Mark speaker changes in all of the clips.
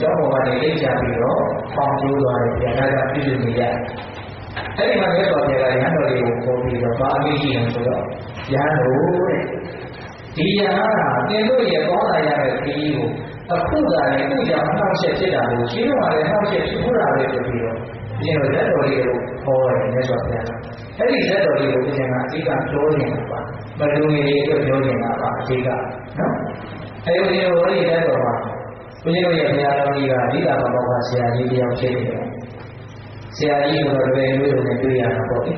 Speaker 1: ကျောင်းပေါ်ကနေအိတ်ချပြီးတော့ပေါင်ကျိုးသွားတယ်ပြန်လာတာပြည့်စုံနေရအဲ့ဒီမှာမြတ်စွာဘုရားကရဟန်းတော်တွေကိုခေါ်ပြီးတော့ဗာအမိရှိတယ်ဆိုတော့ရဟန်းတော်တဲ့ဒီရဟန်းဟာတင်တို့ရဲ့သွားလာရတဲ့ခရီးကိုအခုကလည်းအခုကြောင့်နှောက်ရက်ဖြစ်တာကိုရှင်းတော့လည်းနှောက်ရက်ဖြစ်ဖို့တာပဲဆိုပြီးတော့ဒီလိုဇက်တော်လေးကိုခေါ်တယ်မြတ်စွာဘုရားကအဲ့ဒီဇက်တော်လေးကိုပြန်ကအဓိကပြောနေတာပါမလူငယ်တွေအတွက်ပြောနေတာပါအဓိကနော်အဲ့ဒီလိုဟိုဒီဇက်တော်မှာ ဘုရားတို့ရဲ့ဘုရားတော်ကြီးကအဓိကမဘောကဆရာကြီးတယောက်ဖြစ်နေတယ်ဆရာကြီးဆိုတော့တပည့်မျိုးတွေနဲ့တွေ့ရတာပေါ့လေ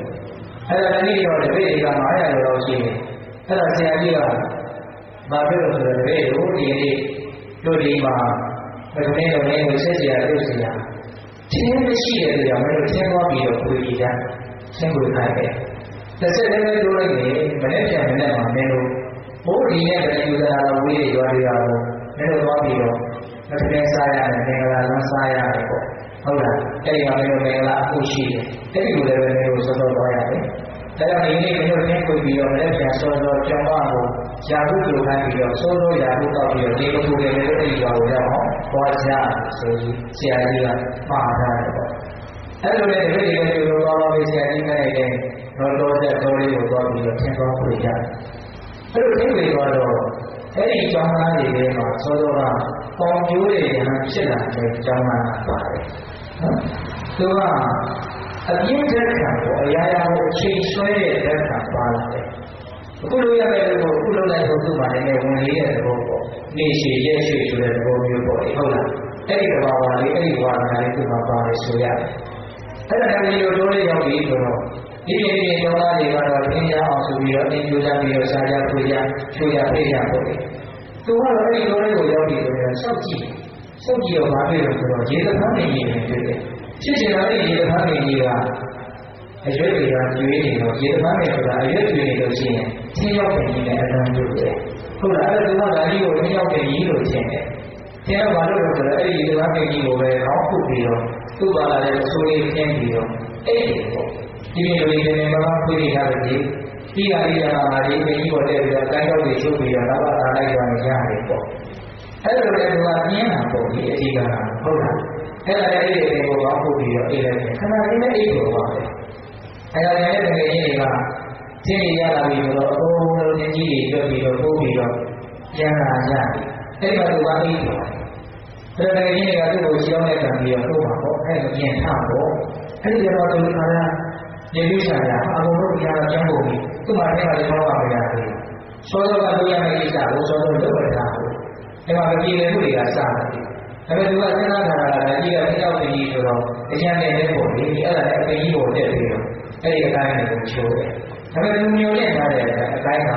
Speaker 1: အဲ့ဒါတနည်းတော့တပည့်တွေက900လောက်ရှိတယ်အဲ့ဒါဆရာကြီးကဘာဖြစ်လို့ဆိုတော့တပည့်တို့ဒီနေ့တို့ဒီမှာဘယ်လိုလဲတော့လည်းဆက်စရာပြုစရာချင်းမရှိတဲ့နေရာမှာလို့ချင်းသွားပြီးတော့ကိုယ်ကြီးကချင်းကိုခိုင်းတယ်တစ်ဆက်တည်းပဲပြောလိုက်တယ်မနေ့ပြန်မနေ့မှာမင်းတို့ဘိုးဒီနဲ့ပဲယူတာတော့ဝေးရွာတွေရောမင်းတို့သွားပြီးတော့ မထင်စားရတယ်မင်္ဂလာလမ်းစားရတယ်ပေါ့ဟုတ်လားအဲ့ဒီမှာမင်းတို့မင်္ဂလာအခုရှိတယ်အဲ့ဒီလိုလည်းမင်းတို့စောစောသွားရတယ်ဒါကြောင့်ဒီနေ့မင်းတို့သင်ကိုပြီးတော့လည်းပြန်စောစောကြောင်းပါကိုယာဟုလိုခိုင်းပြီးတော့စောစောယာဟုတောက်ပြီးတော့ဒီလိုကိုလည်းလည်းအဲ့ဒီပါကိုရအောင်သွားကြဆိုပြီးဆရာကြီးကမှာထားတယ်ပေါ့အဲ့လိုလည်းဒီလိုလည်းဒီလိုသွားတော့ဆရာကြီးနဲ့လည်းတော့တော့တဲ့တော်လေးကိုသွားပြီးတော့သင်သွားပြရတယ်အဲ့လိုသင်ပြီးတော့အဲ့ဒီကျောင်းသားတွေထဲမှာစောစောက ပေါင်ကျိုးတွေဟန်ဖြစ်လာတဲ့ကျောင်းသားပါတယ်နော်သူကအပြင်းတဲ့ခံကိုအရာရာကိုအချိန်ဆွဲတဲ့လက်ခံပါလာတယ်အခုလိုရတဲ့လူကိုအခုလိုလိုက်ဖို့သူ့မှာလည်းဝင်လေးတဲ့သဘောပေါ့နေရှိရဲ့ရှိဆိုတဲ့သဘောမျိုးပေါ့ဟုတ်လားအဲ့ဒီသဘာဝလေးအဲ့ဒီဝါဒလေးသူ့မှာပါတယ်ဆိုရတယ်အဲ့ဒါလည်းဒီလိုတိုးလေးရောက်ပြီဆိုတော့ဒီနေ့ဒီကျောင်းသားတွေကတော့သင်ရအောင်ဆိုပြီးတော့အင်းကျိုးကြပြီးတော့စာရဖွေရချိုးရဖိရပေါ့လေ သူကတော့အဲ့ဒီတိုးလေးကိုရောက်ပြီဆိုတော့စောင့်ကြည့်စောင့်ကြည့်တော့ဘာဖြစ်လို့ဆိုတော့ရေသဖန်းနေနေတယ်တွေ့တယ်ဖြစ်ချင်တာလေရေသဖန်းနေကြီးကအရွက်တွေကကျွေးနေတော့ရေသဖန်းနေဆိုတာအရွက်ကျွေးနေလို့ရှိရင်သင်းရောက်တယ်ကြီးနဲ့အတန်းတို့တယ်ဟုတ်လားအဲ့ဒါကဒါကြီးကိုသင်းရောက်တယ်ကြီးလို့ထင်တယ်သင်းတော့ဘာလို့လဲဆိုတော့အဲ့ဒီရေသဖန်းနေကြီးကိုပဲခေါင်းခုတ်ပြီးတော့သူ့ပါလာတဲ့အဆိုးလေးသင်းပြီးတော့အဲ့ဒီပေါ့ဒီလိုလေးနေမှာဖွင့်ထားတယ် ဒီဒီဟာလေးကမှဒီမင်းကြီးပေါ်တဲ့ပြီးတော့တိုင်းတော့တွေချုပ်ပြီးတော့နောက်ပါလာလိုက်သွားရင်ရတယ်ပေါ့အဲ့လိုလေသူကပြင်းတာပေါ့ဒီအဓိကဟုတ်လားအဲ့ဒါလည်းအဲ့ဒီအပေါ်ကပုတ်ပြီးတော့အေးလိုက်တယ်ခဏလေးနဲ့အိတ်ပေါ်ပါပဲအဲ့ဒါလည်းတကယ်ကြီးတွေကသင်ရလာပြီဆိုတော့အကုန်လုံးဉာဏ်ကြီးတွေပြုတ်ပြီးတော့ပို့ပြီးတော့ပြန်လာကြတယ်အဲ့ဒီမှာသူကအိတ်ပေါ်တယ်ဒါတကယ်ကြီးတွေကသူ့ကိုရှင်းတဲ့ကံပြီးတော့ပို့ပါပေါ့အဲ့ဒါပြန်ထပေါ့အဲ့ဒီတော့သူကလည်းယေလူရှာရအကုန်လုံးပြန်တော့ကျန်းဖို့ပြီး သူ့မှာလည်းလည်းတော့ပါမရဘူးစောစောကလုပ်ရမယ့်ကိစ္စကိုစောစောလုပ်ရတာဟုတ်အဲ့မှာကြည်လေမှုတွေကစတယ်ဒါပေမဲ့သူကစဉ်းစားထားတာကဒီကကြောက်နေကြီးဆိုတော့အရင်နေတဲ့ပုံလေးအဲ့ဒါလည်းအပင်ကြီးပေါ်တက်ပြီးတော့အဲ့ဒီအတိုင်းကိုချိုးတယ်။ဒါပေမဲ့လူမျိုးနဲ့ထားတဲ့အတိုင်းက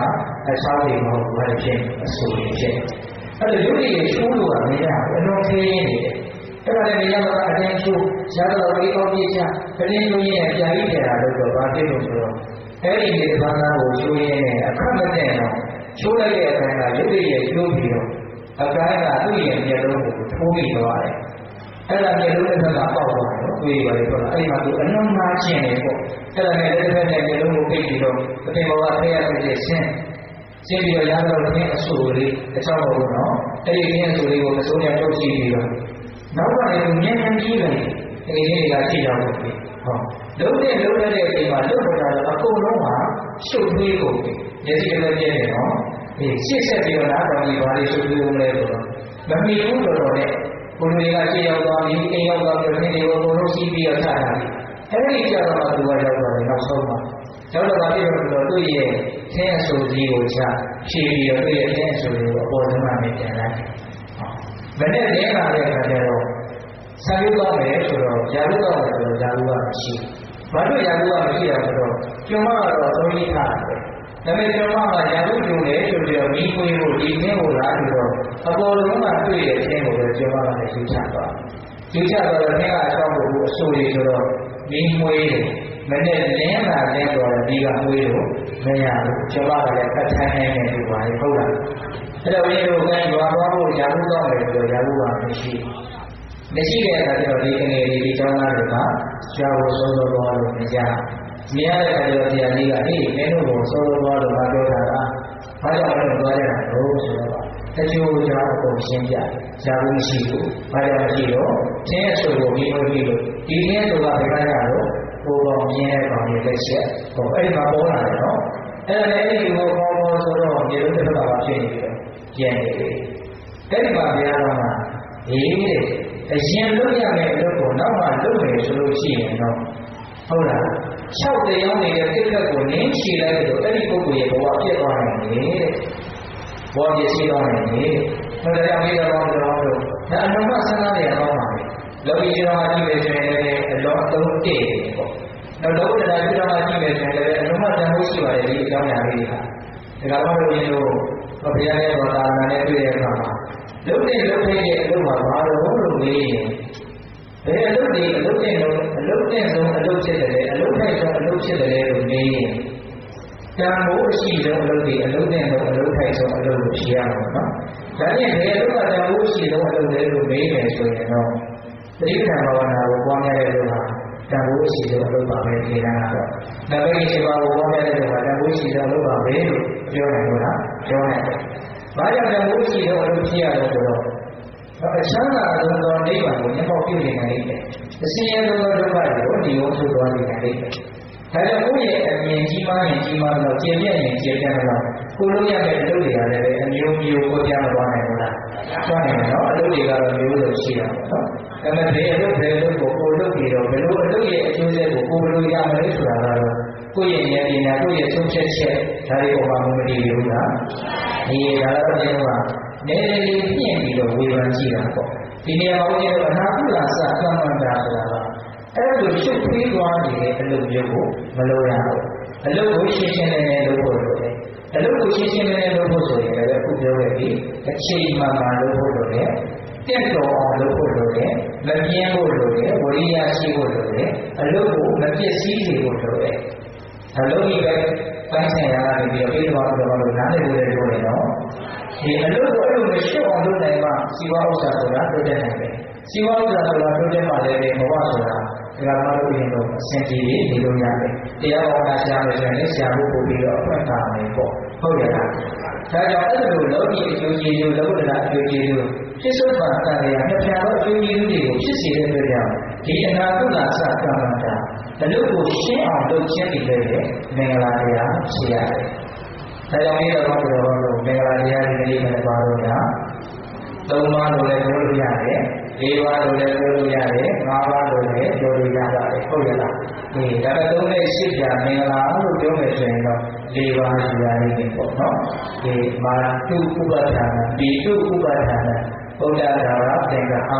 Speaker 1: အဆောက်တွေမဟုတ်ဘူးဘာဖြစ်အဆူတွေဖြစ်။အဲ့ဒါရုပ်ရည်ချိုးလို့ကမရဘူးအလုံးသေးနေတယ်။အဲ့ဒါလည်းမရတော့အတင်းချိုးရတော့လေးအောင်ပြချပရင်းချိုးရင်းနဲ့ကြာပြီးတယ်လို့တော့ဘာဖြစ်လို့ဆိုတော့ အဲ့ဒီဒီဘာသာကိုချိုးရင်းနဲ့အခက်မတဲ့တော့ချိုးလိုက်တဲ့အတိုင်းကရုပ်ရည်ချိုးပြီးတော့အကိုင်းကသူ့ရဲ့မျက်လုံးကိုထိုးပြီးသွားတယ်။အဲ့ဒါမျက်လုံးတစ်ဖက်ကပေါက်သွားတယ်။ကိုယ်ရတယ်ပေါ့။အဲ့ဒီမှာသူအလုံးမားခြင်းလေပေါ့။အဲ့ဒါနဲ့တစ်ဖက်နဲ့မျက်လုံးကိုပိတ်ပြီးတော့အပြင်ဘဝဖျက်ရတဲ့ရှင်းရှင်းပြီးတော့ရတော့တဲ့တဲ့အဆူလေးတစ်ချောင်းပေါ့နော်။အဲ့ဒီအင်းအဆူလေးကိုအစိုးရတုတ်ကြည့်ပြီးတော့နောက်ကနေမြင်မြင်ကြီးတယ်။ ဒီနေ့ကကြည့်ရအောင်ပြီ။ဟောလုံးနဲ့လုံးတဲ့အချိန်မှာလွတ်ပေါ်တာအကုန်လုံးကရှုပ်သေးကုန်ပြီ။မျက်စိကလေးပြည့်နေနော်။ဒီရှစ်ဆက်ပြီးတော့နားတော်ကြီးဘာတွေရှုပ်သေးဦးလဲဆိုတော့မမီဘူးတော်တော်နဲ့ကိုယ်တွေကကြည့်ရောက်သွားပြီးအိမ်ရောက်သွားပြီးနေ့တွေကိုဘုံလုံးစီးပြီးတော့ထားတာ။အဲဒီကြတော့မှသူကရောက်သွားတယ်နောက်ဆုံးမှရောက်တော့ဘာဖြစ်လို့ဆိုတော့သူ့ရဲ့ဆင်းရဲဆိုကြီးကိုချဖြည့်ပြီးတော့သူ့ရဲ့ဆင်းရဲဆိုကြီးကိုအပေါ်ဆုံးမှမြင်တယ်လား။မနေ့လဲလာတဲ့အခါကျတော့ဆံလို့တော့ မယ်ဆိုတော့ယာလို့တော့မယ်ဆိုတော့ယာလို့ကမရှိဘူး။ဘာလို့ယာလို့ကမရှိတာဆိုတော့ကျွမ်းမကတော့သုံးရထားတယ်။ဒါပေမဲ့ကျွန်တော်ကရာဟုကျုံလေဆိုပြီးတော့မိခွေးကိုဒီသင်းကိုလာပြီးတော့အပေါ်လုံးကတွေ့တဲ့သင်းကိုပဲကျွန်တော်ကလည်းယူချသွား။ယူချသွားတော့သင်းကအချောင်းကိုအဆိုးရဆိုတော့မိခွေးတယ်။မနဲ့လင်းလာတဲ့တော့ဒီကခွေးကိုမရဘူး။ကျွန်တော်ကလည်းအထိုင်းနိုင်နေပြီပါလေဟုတ်လား။အဲ့တော့ဘုရားတို့ကရွာသွားဖို့ရာဟုတော့မယ်ဆိုတော့ရာဟုကမရှိဘူး။ မရှိတဲ့အခါကျတော့ဒီငယ်လေးဒီကျောင်းသားတွေကရွာကိုဆုံးဆုံးသွားလို့မရဘူး။မြင်ရတဲ့အခါကျတော့ဆရာကြီးကအေးမင်းတို့ကိုစောစောသွားလို့ငါပြောတာကဘာကြောင့်လဲသွားရတာလို့ဆိုတော့တချို့ကြောင့်အကုန်ရှင်းပြဇာဘူးမရှိဘူးဘာကြောင့်မရှိတော့ချင်းရဲ့ဆိုကိုပြီးမွေးပြီးလို့ဒီချင်းဆိုတာဘယ်ကရတော့ဘိုးတော်မြင်းရဲ့ကောင်ရဲ့လက်ချက်ဟောအဲ့ဒီမှာပေါ်လာတယ်နော်အဲ့ဒါလည်းအဲ့ဒီကိုပေါ်ပေါ်ဆိုတော့ဒီလိုတစ်ခါပါဖြစ်နေတယ်ကျန်နေတယ်အဲ့ဒီမှာဘုရားတော်မှာ အေးတဲ့အရင်လုပ်ရမယ့်အလုပ်ကိုနောက်မှလုပ်မယ်ဆိုလို့ရှိရင်တော့ဟုတ်လား6တရားနေတဲ့ပြစ်ခတ်ကိုနင်းချီလိုက်လို့အဲ့ဒီပုဂ္ဂိုလ်ရဲ့ဘဝပြည့်သွားနိုင်တယ်တဲ့ဘောပြည့်စည်သွားနိုင်တယ်ဘယ်တရားမေးတော့တော့တော့ဒါအလုံးမဆန်းသားနေရတော့မှာလေလောကီကျောင်းမှာကြည့်မယ်ဆိုရင်လည်းအလုံးအသုံးတည့်တယ်ပေါ့နောက်လောကတရားကျောင်းမှာကြည့်မယ်ဆိုရင်လည်းအလုံးမတန်ဖို့ရှိပါတယ်ဒီအကြောင်းအရာလေးတွေကဒါကဘာလို့လဲလို့ဘုရားရဲ့ဘာသာနဲ့တွေ့တဲ့အခါမှာ လုတ်တဲ့လုတ်တဲ့အလုပ်မှာဘာလို့လို့မေးရင်ဘယ်အလုပ်တွေအလုပ်တဲ့လုံးအလုပ်တဲ့ဆုံးအလုပ်ဖြစ်တယ်အလုပ်ထိုက်ဆုံးအလုပ်ဖြစ်တယ်လို့မေးရင်တန်ဖိုးအရှိဆုံးအလုပ်တွေအလုပ်တဲ့ဆုံးအလုပ်ထိုက်ဆုံးအလုပ်လို့ဖြေရမှာနော်။ဒါနဲ့ဘယ်အလုပ်ကတန်ဖိုးအရှိဆုံးအလုပ်လဲလို့မေးမယ်ဆိုရင်တော့သတိပဋ္ဌာန်ဘာဝနာကိုပွားများတဲ့လူဟာတန်ဖိုးအရှိဆုံးအလုပ်ပါပဲဖြေရတာတော့။နမိတ်ရှိပါကိုပွားများတဲ့လူဟာတန်ဖိုးအရှိဆုံးအလုပ်ပါပဲလို့ပြောနိုင်လို့လားပြောနိုင်တယ်။ ဘာကြောင့်တန်ဖိုးအရှိဆုံးအလုပ်ဖြေရလဲဆိုတော့အချမ်းသာဆုံးသောနိဗ္ဗာန်ကိုမျက်မှောက်ပြုနေနိုင်တယ်။အစင်းရဲသောဒုက္ခတွေကိုဒီဝန်းထုတ်သွားနေနိုင်တယ်။ဒါကြောင့်ကိုယ့်ရဲ့အမြင်ကြီးမားရင်ကြီးမားတော့ကျင့်ပြရင်ကျင့်ပြတော့ကိုလိုရတဲ့အလုပ်တွေကလည်းအမျိုးမျိုးကိုကြားမသွားနိုင်ဘူးလား။သွားနိုင်တယ်နော်။အလုပ်တွေကတော့မျိုးစုံရှိတာပေါ့နော်။ဒါပေမဲ့ဘယ်အလုပ်ဘယ်အလုပ်ကိုကိုလုပ်ပြီးတော့ဘယ်လိုအလုပ်ရဲ့အကျိုးဆက်ကိုကိုဘယ်လိုရမလဲဆိုတာကတော့ ကိုယ့်ရဲ့ဉာဏ်ပညာကိုယ့်ရဲ့ဆုံးဖြတ်ချက်ဒါတွေပေါ်မှာမတည်ဘူးလား။ဒီဒါတော့ဒီမှာနည်းနည်းလေးပြင့်ပြီးတော့ဝေဖန်ကြည့်တာပေါ့ဒီနေရာမှာဦးဇင်းတို့အနာကုလာစကမ္မန္တာဆိုတာကအဲ့လိုရှုပ်ထွေးသွားနေတဲ့အလုပ်မျိုးကိုမလုပ်ရဘူးအလုပ်ကိုရှင်းရှင်းလင်းလင်းလုပ်ဖို့လိုတယ်အလုပ်ကိုရှင်းရှင်းလင်းလင်းလုပ်ဖို့ဆိုရင်လည်းအခုပြောခဲ့ပြီအချိန်မှန်မှန်လုပ်ဖို့လိုတယ်တက်တော်အောင်လုပ်ဖို့လိုတယ်မပြင်းဖို့လိုတယ်ဝရိယရှိဖို့လိုတယ်အလုပ်ကိုမပြည့်စည်စေဖို့လိုတယ် အလုပ်ကြီးပဲပိုင်းဆိုင်ရာကနေပြီးတော့ပြေးသွားပြီးတော့လို့နားလည်လို့လည်းပြောတယ်နော်ဒီအလုပ်ကိုအဲ့လိုမရှိအောင်လုပ်နိုင်မှစီဝါဥစ္စာဆိုတာတိုးတက်နိုင်တယ်စီဝါဥစ္စာဆိုတာတိုးတက်မှလည်းဘဝဆိုတာဒါကမှလို့ရင်တော့အဆင်ပြေနေလို့ရတယ်တရားဟောတာရှားလို့ဆိုရင်ဆရာဖို့ပို့ပြီးတော့အဖွင့်တာမယ်ပေါ့ဟုတ်ရဲ့လားဒါကြောင့်အဲ့လိုလောကီအကျိုးကျေးဇူးလောကုတ္တရာအကျိုးကျေးဇူးဖြစ်ဆုံးပါတန်ရာနှစ်ဖြာသောအကျိုးကျေးဇူးတွေကိုဖြစ်စေတဲ့အတွက်ကြောင့်ဒီအနာကုလစကမ္မတာ အလုပ်ကိုရှင်းအောင်လုပ်ခြင်းတွေလည်းမင်္ဂလာတရားရှိရတယ်ဒါကြောင့်ဒီတော့ဘုရားတော်မင်္ဂလာတရားဒီကနေ့လည်းပါလို့ရသုံးပါးလို့လည်းပြောလို့ရတယ်၄ပါးလို့လည်းပြောလို့ရတယ်၅ပါးလို့လည်းပြောလို့ရပါတယ်ဟုတ်ရဲ့လားဒီဒါပေမဲ့သုံးနဲ့ရှစ်ပြမင်္ဂလာလို့ပြောမယ်ဆိုရင်တော့၄ပါးယူရနေတယ်ပေါ့နော်ဒီမာတုဥပဋ္ဌာဏပိတုဥပဋ္ဌာဏဘုဒ္ဓဒါရသင်္ကဟ